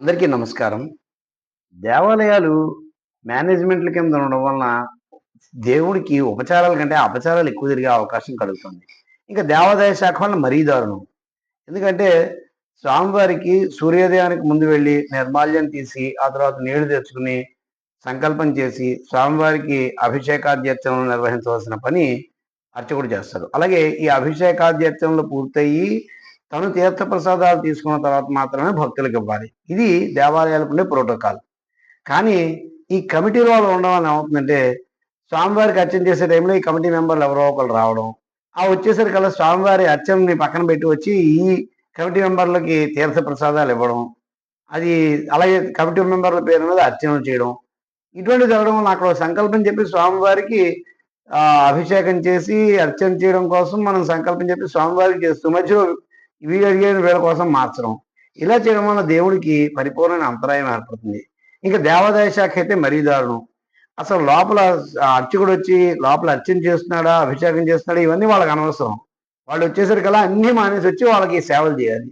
అందరికీ నమస్కారం. దేవాలయాలు మేనేజ్మెంట్ల కింద ఉండడం వలన దేవుడికి ఉపచారాల కంటే అపచారాలు ఎక్కువ తిరిగే అవకాశం కలుగుతుంది. ఇంకా దేవాదాయ శాఖ వల్ల మరీ దారుణం. ఎందుకంటే స్వామివారికి సూర్యోదయానికి ముందు వెళ్ళి నిర్మాల్యం తీసి ఆ తర్వాత నీళ్ళు తెచ్చుకుని సంకల్పం చేసి స్వామివారికి అభిషేకాధ్యత్యంలో నిర్వహించవలసిన పని అర్చకుడు చేస్తారు అలాగే ఈ అభిషేకాధ్యత్యంలో పూర్తయి తను తీర్థ ప్రసాదాలు తీసుకున్న తర్వాత మాత్రమే భక్తులకు ఇవ్వాలి. ఇది దేవాలయాలకు ఉండే ప్రోటోకాల్. కానీ ఈ కమిటీ వాళ్ళు ఉండడం వల్ల ఏమవుతుందంటే స్వామివారికి అర్చన చేసే టైంలో ఈ కమిటీ మెంబర్లు ఎవరో ఒకరు రావడం ఆ వచ్చేసరికల్లా స్వామివారి అర్చనని పక్కన పెట్టి వచ్చి ఈ కమిటీ మెంబర్లకి తీర్థ ప్రసాదాలు ఇవ్వడం అది అలాగే కమిటీ మెంబర్ల పేరు మీద అర్చన చేయడం ఇటువంటి జరగడం వల్ల అక్కడ సంకల్పం చెప్పి స్వామివారికి అభిషేకం చేసి అర్చన చేయడం కోసం మనం సంకల్పం చెప్పి స్వామివారికి చేస్తూ మధ్యలో వీడు అడిగిన వీళ్ళ కోసం మార్చడం. ఇలా చేయడం వల్ల దేవుడికి పరిపూర్ణ అంతరాయం ఏర్పడుతుంది. ఇంకా దేవాదాయ శాఖ అయితే మరీ దారుణం. అసలు లోపల అర్చకుడు వచ్చి లోపల అర్చన చేస్తున్నాడా అభిషేకం చేస్తున్నాడా ఇవన్నీ వాళ్ళకి అనవసరం. వాళ్ళు వచ్చేసరికల్లా అన్ని మానేసి వచ్చి వాళ్ళకి సేవలు చేయాలి.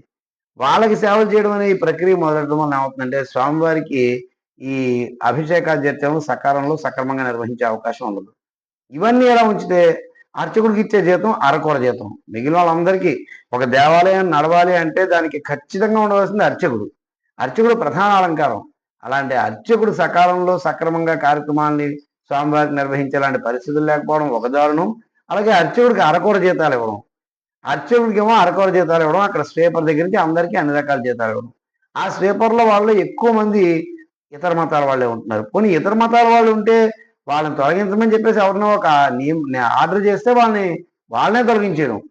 వాళ్ళకి సేవలు చేయడం అనే ఈ ప్రక్రియ మొదలడం వల్ల ఏమవుతుందంటే స్వామివారికి ఈ అభిషేకాధ్యత్యం సకాలంలో సక్రమంగా నిర్వహించే అవకాశం ఉండదు. ఇవన్నీ ఎలా ఉంచితే అర్చకుడికి ఇచ్చే జీతం అరకొర జీతం. మిగిలిన వాళ్ళందరికీ ఒక దేవాలయం నడవాలి అంటే దానికి ఖచ్చితంగా ఉండవలసింది అర్చకుడు. అర్చకుడు ప్రధాన అలంకారం. అలాంటి అర్చకుడు సకాలంలో సక్రమంగా కార్యక్రమాల్ని స్వామివారికి నిర్వహించేలాంటి పరిస్థితులు లేకపోవడం ఒక దారుణం. అలాగే అర్చకుడికి అరకొర జీతాలు ఇవ్వడం. అర్చకుడికి ఏమో అరకొర జీతాలు ఇవ్వడం. అక్కడ స్వీపర్ దగ్గర నుంచి అందరికీ అన్ని రకాల జీతాలు ఇవ్వడం. ఆ స్వీపర్లో వాళ్ళు ఎక్కువ మంది ఇతర మతాల వాళ్ళే ఉంటున్నారు. కొన్ని ఇతర మతాల వాళ్ళు ఉంటే వాళ్ళని తొలగించమని చెప్పేసి ఎవరినో ఒక ఆర్డర్ చేస్తే వాళ్ళని వాళ్ళనే తొలగించారు.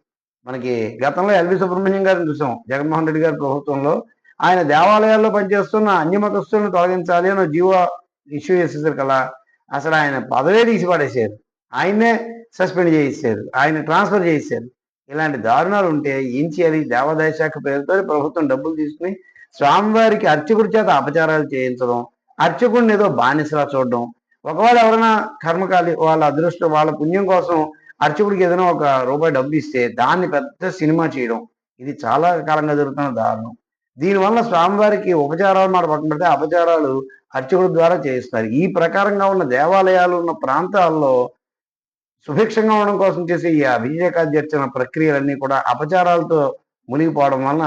మనకి గతంలో ఎల్వి సుబ్రహ్మణ్యం గారిని చూసాం. జగన్మోహన్ రెడ్డి గారి ప్రభుత్వంలో ఆయన దేవాలయాల్లో పనిచేస్తున్న అన్య మతస్థులను తొలగించాలి అని జీవో ఇష్యూ చేసేసరికి అలా అసలు ఆయన పదవే తీసి పడేసారు ఆయన్నే సస్పెండ్ చేయిస్తారు. ఆయన ట్రాన్స్ఫర్ చేయిస్తారు. ఇలాంటి దారుణాలు ఉంటే ఏం చేయాలి? దేవాదాయ శాఖ పేరుతో ప్రభుత్వం డబ్బులు తీసుకుని స్వామివారికి అర్చకుడి చేత అపచారాలు చేయించడం అర్చకుడిని ఏదో బానిసలా చూడడం ఒకవేళ ఎవరైనా కర్మకాలి వాళ్ళ అదృష్టం వాళ్ళ పుణ్యం కోసం అర్చకుడికి ఏదైనా ఒక రూపాయి డబ్బు ఇస్తే దాన్ని పెద్ద సినిమా చేయడం ఇది చాలా కాలంగా జరుగుతున్న దారుణం. దీనివల్ల స్వామివారికి ఉపచారాలు మాట పక్కన పెడితే అపచారాలు అర్చకుడి ద్వారా చేయిస్తారు. ఈ ప్రకారంగా ఉన్న దేవాలయాలు ఉన్న ప్రాంతాల్లో సుభిక్షంగా ఉండడం కోసం చేసే ఈ అభిషేకాధ్యర్చన ప్రక్రియలన్నీ కూడా అపచారాలతో మునిగిపోవడం వలన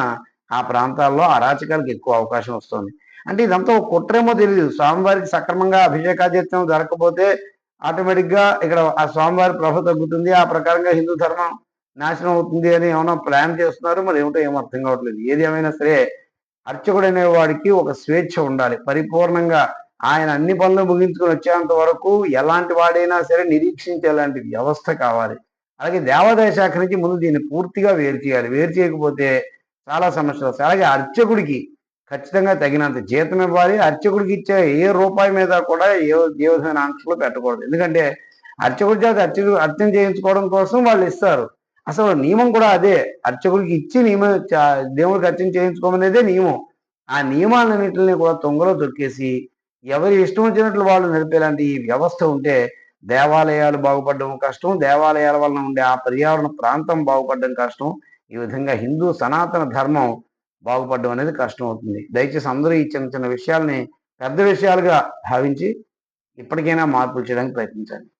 ఆ ప్రాంతాల్లో అరాచకాలకు ఎక్కువ అవకాశం వస్తుంది. అంటే ఇదంతా ఒక కుట్రేమో తెలియదు స్వామివారికి సక్రమంగా అభిషేకాధ్యత్నం జరగకపోతే ఆటోమేటిక్గా ఇక్కడ ఆ స్వామివారి ప్రభ తగ్గుతుంది. ఆ ప్రకారంగా హిందూ ధర్మం నాశనం అవుతుంది అని ఏమైనా ప్లాన్ చేస్తున్నారు? మరి ఏమిటో ఏం అర్థం కావట్లేదు. ఏది ఏమైనా సరే అర్చకుడు అనే వాడికి ఒక స్వేచ్ఛ ఉండాలి. పరిపూర్ణంగా ఆయన అన్ని పనులు ముగించుకొని వచ్చేంత వరకు ఎలాంటి వాడైనా సరే నిరీక్షించేలాంటి వ్యవస్థ కావాలి. అలాగే దేవాదాయ శాఖ నుంచి ముందు దీన్ని పూర్తిగా వేరు చేయాలి. వేరు చేయకపోతే చాలా సమస్యలు వస్తాయి. అలాగే అర్చకుడికి ఖచ్చితంగా తగినంత జీతం ఇవ్వాలి. అర్చకుడికి ఇచ్చే ఏ రూపాయి మీద కూడా ఏ ఏ విధమైన ఆంక్షలు పెట్టకూడదు. ఎందుకంటే అర్చకుడి చేత అర్చకుడు అర్చన చేయించుకోవడం కోసం వాళ్ళు ఇస్తారు. అసలు నియమం కూడా అదే. అర్చకుడికి ఇచ్చి నియమం దేవుడికి అర్చన చేయించుకోమనేదే నియమం. ఆ నియమాలన్నింటినీ కూడా తొంగలో దొరికేసి ఎవరి ఇష్టం వచ్చినట్లు వాళ్ళు నడిపేలాంటి ఈ వ్యవస్థ ఉంటే దేవాలయాలు బాగుపడడం కష్టం. దేవాలయాల వలన ఉండే ఆ పర్యావరణ ప్రాంతం బాగుపడడం కష్టం. ఈ విధంగా హిందూ సనాతన ధర్మం బాగుపడడం అనేది కష్టం అవుతుంది. దయచేసి అందరూ ఈ చిన్న చిన్న విషయాల్ని పెద్ద విషయాలుగా భావించి ఇప్పటికైనా మార్పులు చేయడానికి ప్రయత్నించండి.